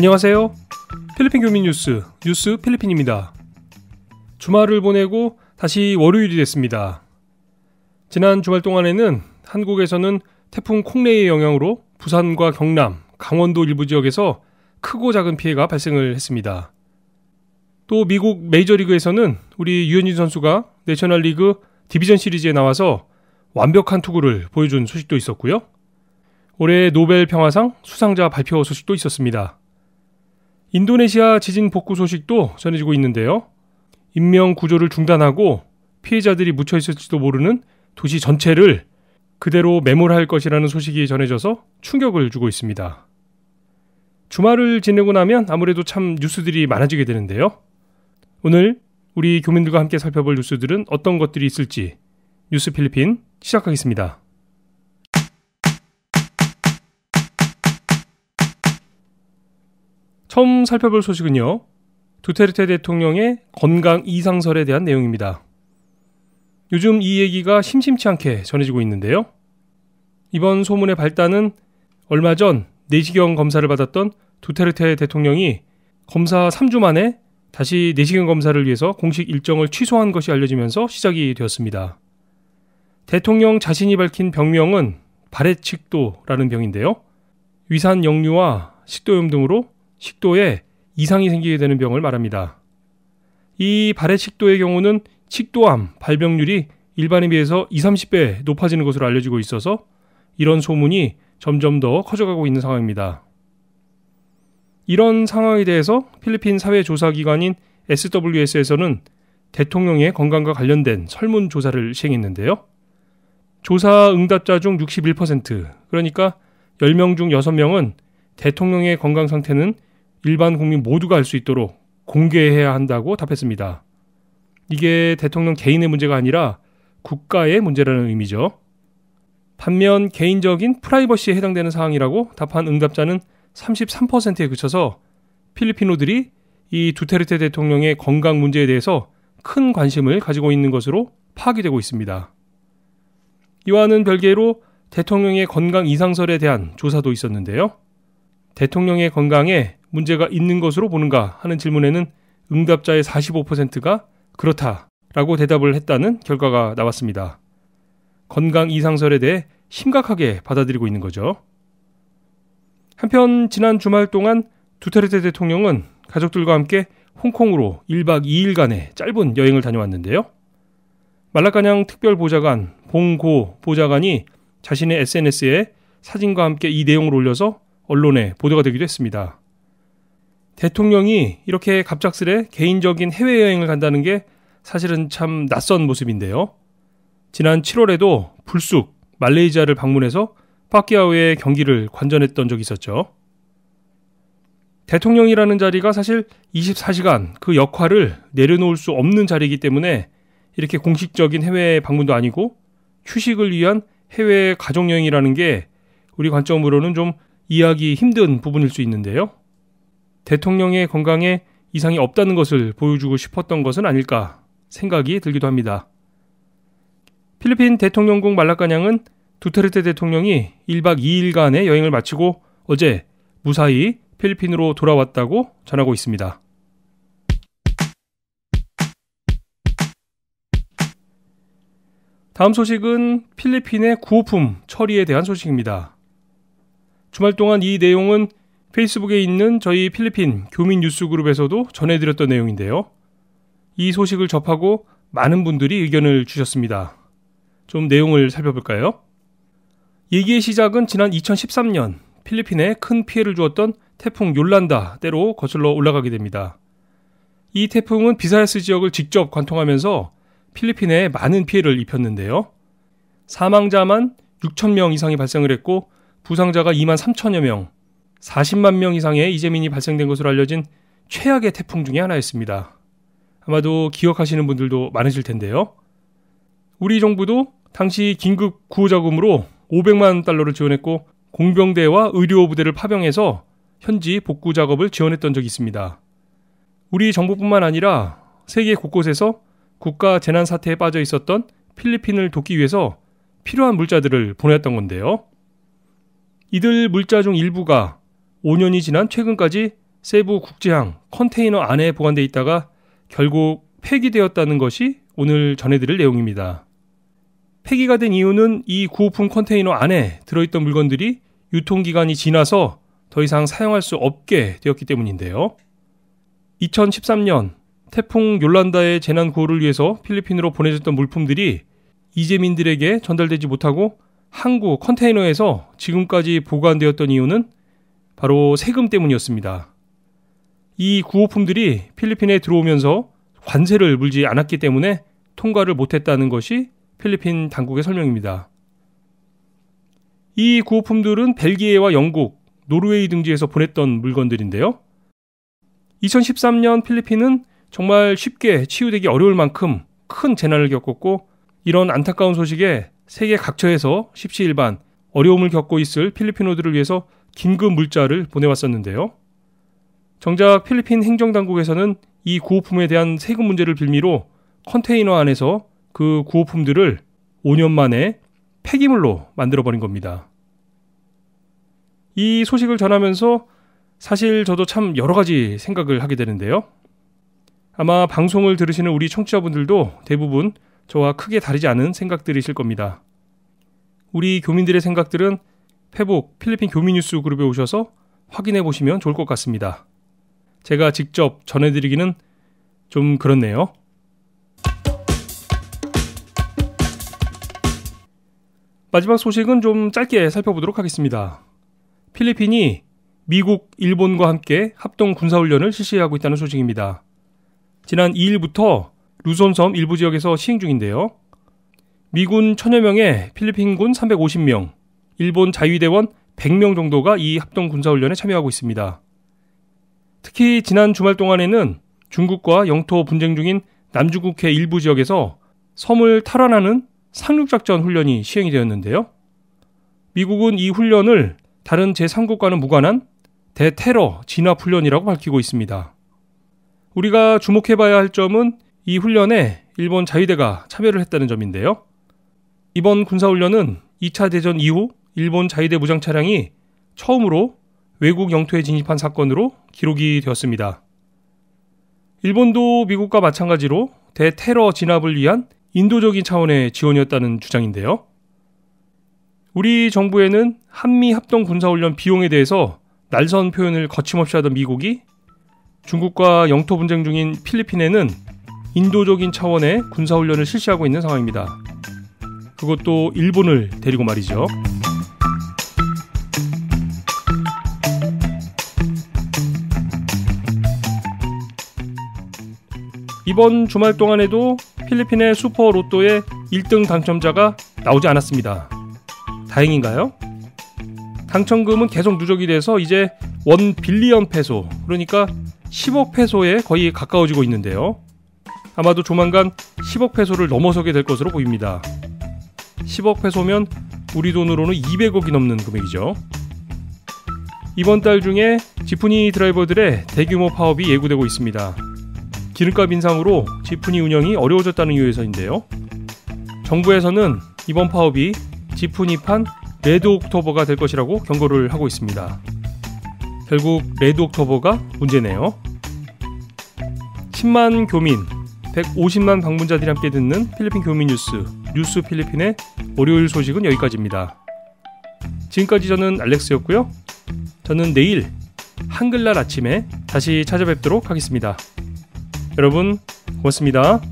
안녕하세요. 필리핀 교민 뉴스, 뉴스 필리핀입니다. 주말을 보내고 다시 월요일이 됐습니다. 지난 주말 동안에는 한국에서는 태풍 콩레이의 영향으로 부산과 경남, 강원도 일부 지역에서 크고 작은 피해가 발생을 했습니다. 또 미국 메이저리그에서는 우리 유현진 선수가 내셔널리그 디비전 시리즈에 나와서 완벽한 투구를 보여준 소식도 있었고요. 올해 노벨 평화상 수상자 발표 소식도 있었습니다. 인도네시아 지진 복구 소식도 전해지고 있는데요. 인명 구조를 중단하고 피해자들이 묻혀 있을지도 모르는 도시 전체를 그대로 매몰할 것이라는 소식이 전해져서 충격을 주고 있습니다. 주말을 지내고 나면 아무래도 참 뉴스들이 많아지게 되는데요. 오늘 우리 교민들과 함께 살펴볼 뉴스들은 어떤 것들이 있을지 뉴스 필리핀 시작하겠습니다. 처음 살펴볼 소식은요. 두테르테 대통령의 건강 이상설에 대한 내용입니다. 요즘 이 얘기가 심심치 않게 전해지고 있는데요. 이번 소문의 발단은 얼마 전 내시경 검사를 받았던 두테르테 대통령이 검사 3주 만에 다시 내시경 검사를 위해서 공식 일정을 취소한 것이 알려지면서 시작이 되었습니다. 대통령 자신이 밝힌 병명은 발해칙도라는 병인데요. 위산 역류와 식도염 등으로 식도에 이상이 생기게 되는 병을 말합니다. 이 발해식도의 경우는 식도암 발병률이 일반에 비해서 20, 30배 높아지는 것으로 알려지고 있어서 이런 소문이 점점 더 커져가고 있는 상황입니다. 이런 상황에 대해서 필리핀 사회조사기관인 SWS에서는 대통령의 건강과 관련된 설문조사를 시행했는데요. 조사 응답자 중 61%, 그러니까 10명 중 6명은 대통령의 건강 상태는 일반 국민 모두가 알 수 있도록 공개해야 한다고 답했습니다. 이게 대통령 개인의 문제가 아니라 국가의 문제라는 의미죠. 반면 개인적인 프라이버시에 해당되는 사항이라고 답한 응답자는 33%에 그쳐서 필리핀노들이 이 두테르테 대통령의 건강 문제에 대해서 큰 관심을 가지고 있는 것으로 파악이 되고 있습니다. 이와는 별개로 대통령의 건강 이상설에 대한 조사도 있었는데요. 대통령의 건강에 문제가 있는 것으로 보는가 하는 질문에는 응답자의 45%가 그렇다라고 대답을 했다는 결과가 나왔습니다. 건강 이상설에 대해 심각하게 받아들이고 있는 거죠. 한편 지난 주말 동안 두테르테 대통령은 가족들과 함께 홍콩으로 1박 2일간의 짧은 여행을 다녀왔는데요. 말라카냥 특별 보좌관 봉고 보좌관이 자신의 SNS에 사진과 함께 이 내용을 올려서 언론에 보도가 되기도 했습니다. 대통령이 이렇게 갑작스레 개인적인 해외여행을 간다는 게 사실은 참 낯선 모습인데요. 지난 7월에도 불쑥 말레이시아를 방문해서 파키아오의 경기를 관전했던 적이 있었죠. 대통령이라는 자리가 사실 24시간 그 역할을 내려놓을 수 없는 자리이기 때문에 이렇게 공식적인 해외 방문도 아니고 휴식을 위한 해외 가족여행이라는 게 우리 관점으로는 좀 이해하기 힘든 부분일 수 있는데요. 대통령의 건강에 이상이 없다는 것을 보여주고 싶었던 것은 아닐까 생각이 들기도 합니다. 필리핀 대통령궁 말라카냥은 두테르테 대통령이 1박 2일간의 여행을 마치고 어제 무사히 필리핀으로 돌아왔다고 전하고 있습니다. 다음 소식은 필리핀의 구호품 처리에 대한 소식입니다. 주말 동안 이 내용은 페이스북에 있는 저희 필리핀 교민 뉴스 그룹에서도 전해드렸던 내용인데요. 이 소식을 접하고 많은 분들이 의견을 주셨습니다. 좀 내용을 살펴볼까요? 얘기의 시작은 지난 2013년 필리핀에 큰 피해를 주었던 태풍 요란다 때로 거슬러 올라가게 됩니다. 이 태풍은 비사야스 지역을 직접 관통하면서 필리핀에 많은 피해를 입혔는데요. 사망자만 6천 명 이상이 발생을 했고 부상자가 2만 3천여 명, 40만 명 이상의 이재민이 발생된 것으로 알려진 최악의 태풍 중의 하나였습니다. 아마도 기억하시는 분들도 많으실 텐데요. 우리 정부도 당시 긴급 구호자금으로 500만 달러를 지원했고 공병대와 의료부대를 파병해서 현지 복구 작업을 지원했던 적이 있습니다. 우리 정부뿐만 아니라 세계 곳곳에서 국가 재난 사태에 빠져 있었던 필리핀을 돕기 위해서 필요한 물자들을 보냈던 건데요. 이들 물자 중 일부가 5년이 지난 최근까지 세부 국제항 컨테이너 안에 보관돼 있다가 결국 폐기되었다는 것이 오늘 전해드릴 내용입니다. 폐기가 된 이유는 이 구호품 컨테이너 안에 들어있던 물건들이 유통기간이 지나서 더 이상 사용할 수 없게 되었기 때문인데요. 2013년 태풍 요란다의 재난 구호를 위해서 필리핀으로 보내졌던 물품들이 이재민들에게 전달되지 못하고 항구 컨테이너에서 지금까지 보관되었던 이유는 바로 세금 때문이었습니다. 이 구호품들이 필리핀에 들어오면서 관세를 물지 않았기 때문에 통과를 못했다는 것이 필리핀 당국의 설명입니다. 이 구호품들은 벨기에와 영국, 노르웨이 등지에서 보냈던 물건들인데요. 2013년 필리핀은 정말 쉽게 치유되기 어려울 만큼 큰 재난을 겪었고 이런 안타까운 소식에 세계 각처에서 십시일반 어려움을 겪고 있을 필리핀어들을 위해서 긴급 물자를 보내왔었는데요. 정작 필리핀 행정당국에서는 이 구호품에 대한 세금 문제를 빌미로 컨테이너 안에서 그 구호품들을 5년 만에 폐기물로 만들어버린 겁니다. 이 소식을 전하면서 사실 저도 참 여러 가지 생각을 하게 되는데요. 아마 방송을 들으시는 우리 청취자분들도 대부분 저와 크게 다르지 않은 생각들이실 겁니다. 우리 교민들의 생각들은 페북 필리핀 교민뉴스 그룹에 오셔서 확인해 보시면 좋을 것 같습니다. 제가 직접 전해드리기는 좀 그렇네요. 마지막 소식은 좀 짧게 살펴보도록 하겠습니다. 필리핀이 미국, 일본과 함께 합동 군사훈련을 실시하고 있다는 소식입니다. 지난 2일부터 루손섬 일부 지역에서 시행 중인데요. 미군 천여 명에 필리핀군 350명, 일본 자위대원 100명 정도가 이 합동 군사훈련에 참여하고 있습니다. 특히 지난 주말 동안에는 중국과 영토 분쟁 중인 남중국해 일부 지역에서 섬을 탈환하는 상륙작전 훈련이 시행이 되었는데요. 미국은 이 훈련을 다른 제3국과는 무관한 대테러 진압 훈련이라고 밝히고 있습니다. 우리가 주목해봐야 할 점은 이 훈련에 일본 자위대가 참여를 했다는 점인데요. 이번 군사훈련은 2차 대전 이후 일본 자위대 무장 차량이 처음으로 외국 영토에 진입한 사건으로 기록이 되었습니다. 일본도 미국과 마찬가지로 대테러 진압을 위한 인도적인 차원의 지원이었다는 주장인데요. 우리 정부에는 한미 합동 군사훈련 비용에 대해서 날선 표현을 거침없이 하던 미국이 중국과 영토 분쟁 중인 필리핀에는 인도적인 차원의 군사훈련을 실시하고 있는 상황입니다. 그것도 일본을 데리고 말이죠. 이번 주말 동안에도 필리핀의 슈퍼 로또의 1등 당첨자가 나오지 않았습니다. 다행인가요? 당첨금은 계속 누적이 돼서 이제 원 빌리언 페소, 그러니까 10억 페소에 거의 가까워지고 있는데요. 아마도 조만간 10억 페소를 넘어서게 될 것으로 보입니다. 10억 페소면 우리 돈으로는 200억이 넘는 금액이죠. 이번 달 중에 지프니 드라이버들의 대규모 파업이 예고되고 있습니다. 기름값 인상으로 지프니 운영이 어려워졌다는 이유에서인데요. 정부에서는 이번 파업이 지프니판 레드 옥토버가 될 것이라고 경고를 하고 있습니다. 결국 레드 옥토버가 문제네요. 10만 교민, 150만 방문자들이 함께 듣는 필리핀 교민 뉴스, 뉴스 필리핀의 월요일 소식은 여기까지입니다. 지금까지 저는 알렉스였고요. 저는 내일 한글날 아침에 다시 찾아뵙도록 하겠습니다. 여러분 고맙습니다.